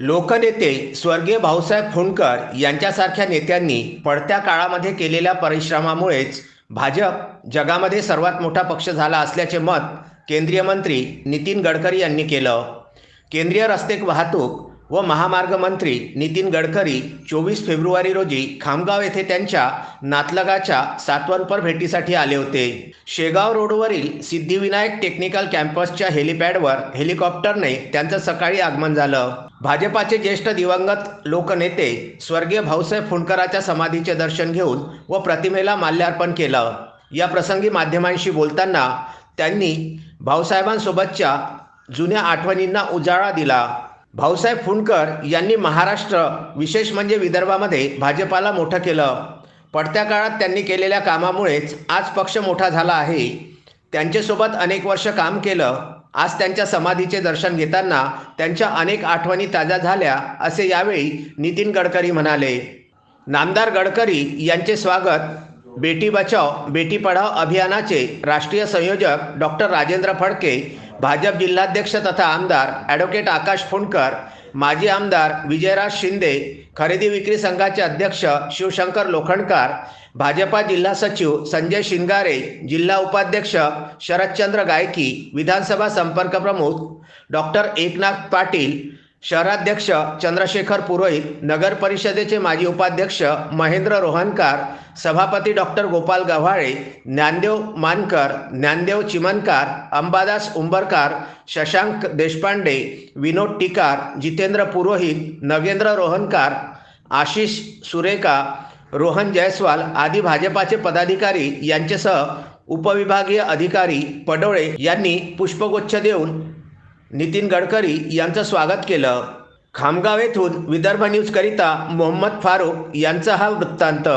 लोकनेते स्वर्गीय भाऊसाहेब फुंडकर यांच्यासारख्या नेत्यांनी पडत्या काळामध्ये केलेल्या परिश्रमामुळेच भाजप जगामध्ये सर्वात मोठा पक्ष झाला असल्याचे मत केंद्रीय मंत्री नितीन गडकरी यांनी केलं. केंद्रीय रस्ते वाहतूक व महामार्ग मंत्री नितीन गडकरी चोवीस फेब्रुवारी रोजी खामगाव येथे त्यांच्या नातलगाच्या सातवनपर भेटीसाठी आले होते. शेगाव रोडवरील सिद्धिविनायक टेक्निकल कॅम्पसच्या हेलिपॅडवर हेलिकॉप्टरने त्यांचं सकाळी आगमन झालं. भाजपाचे ज्येष्ठ दिवंगत लोकनेते स्वर्गीय भाऊसाहेब फुंडकराच्या समाधीचे दर्शन घेऊन व प्रतिमेला माल्यार्पण केलं. या प्रसंगी माध्यमांशी बोलताना त्यांनी भाऊसाहेबांसोबतच्या जुन्या आठवणींना उजाळा दिला. भाऊसाहेब फुंडकर यांनी महाराष्ट्र विशेष म्हणजे विदर्भामध्ये भाजपाला मोठं केलं. पडत्या काळात त्यांनी केलेल्या कामामुळेच आज पक्ष मोठा झाला आहे. त्यांच्यासोबत अनेक वर्ष काम केलं. आज त्यांच्या समाधीचे दर्शन घेताना त्यांच्या अनेक आठवणी ताज्या झाल्या असे यावेळी नितीन गडकरी म्हणाले. नामदार गडकरी यांचे स्वागत बेटी बचाव बेटी पढाव अभियानाचे राष्ट्रीय संयोजक डॉक्टर राजेंद्र फडके भाजप जिल्हाध्यक्ष तथा आमदार ॲडव्होकेट आकाश फोंडकर माजी आमदार विजयराज शिंदे खरेदी विक्री संघाचे अध्यक्ष शिवशंकर लोखंडकर भाजपा जिल्हा सचिव संजय शिंगारे जिल्हा उपाध्यक्ष शरदचंद्र गायकी विधानसभा संपर्क प्रमुख डॉक्टर एकनाथ पाटील शहराध्यक्ष चंद्रशेखर पुरोहित नगर परिषदेचे माजी उपाध्यक्ष महेंद्र रोहनकार सभापती डॉक्टर गोपाल गव्हाळे ज्ञानदेव मानकर ज्ञानदेव चिमनकार अंबादास उंबरकार शशांक देशपांडे विनोद टिकार जितेंद्र पुरोहित नगेंद्र रोहनकार आशिष सुरेका रोहन जयस्वाल आदी भाजपाचे पदाधिकारी यांच्यासह उपविभागीय अधिकारी पडोळे यांनी पुष्पगुच्छ देऊन नितीन गडकरी यांचं स्वागत केलं. खामगाव येथून विदर्भ न्यूजकरिता मोहम्मद फारूक यांचा हा वृत्तांत.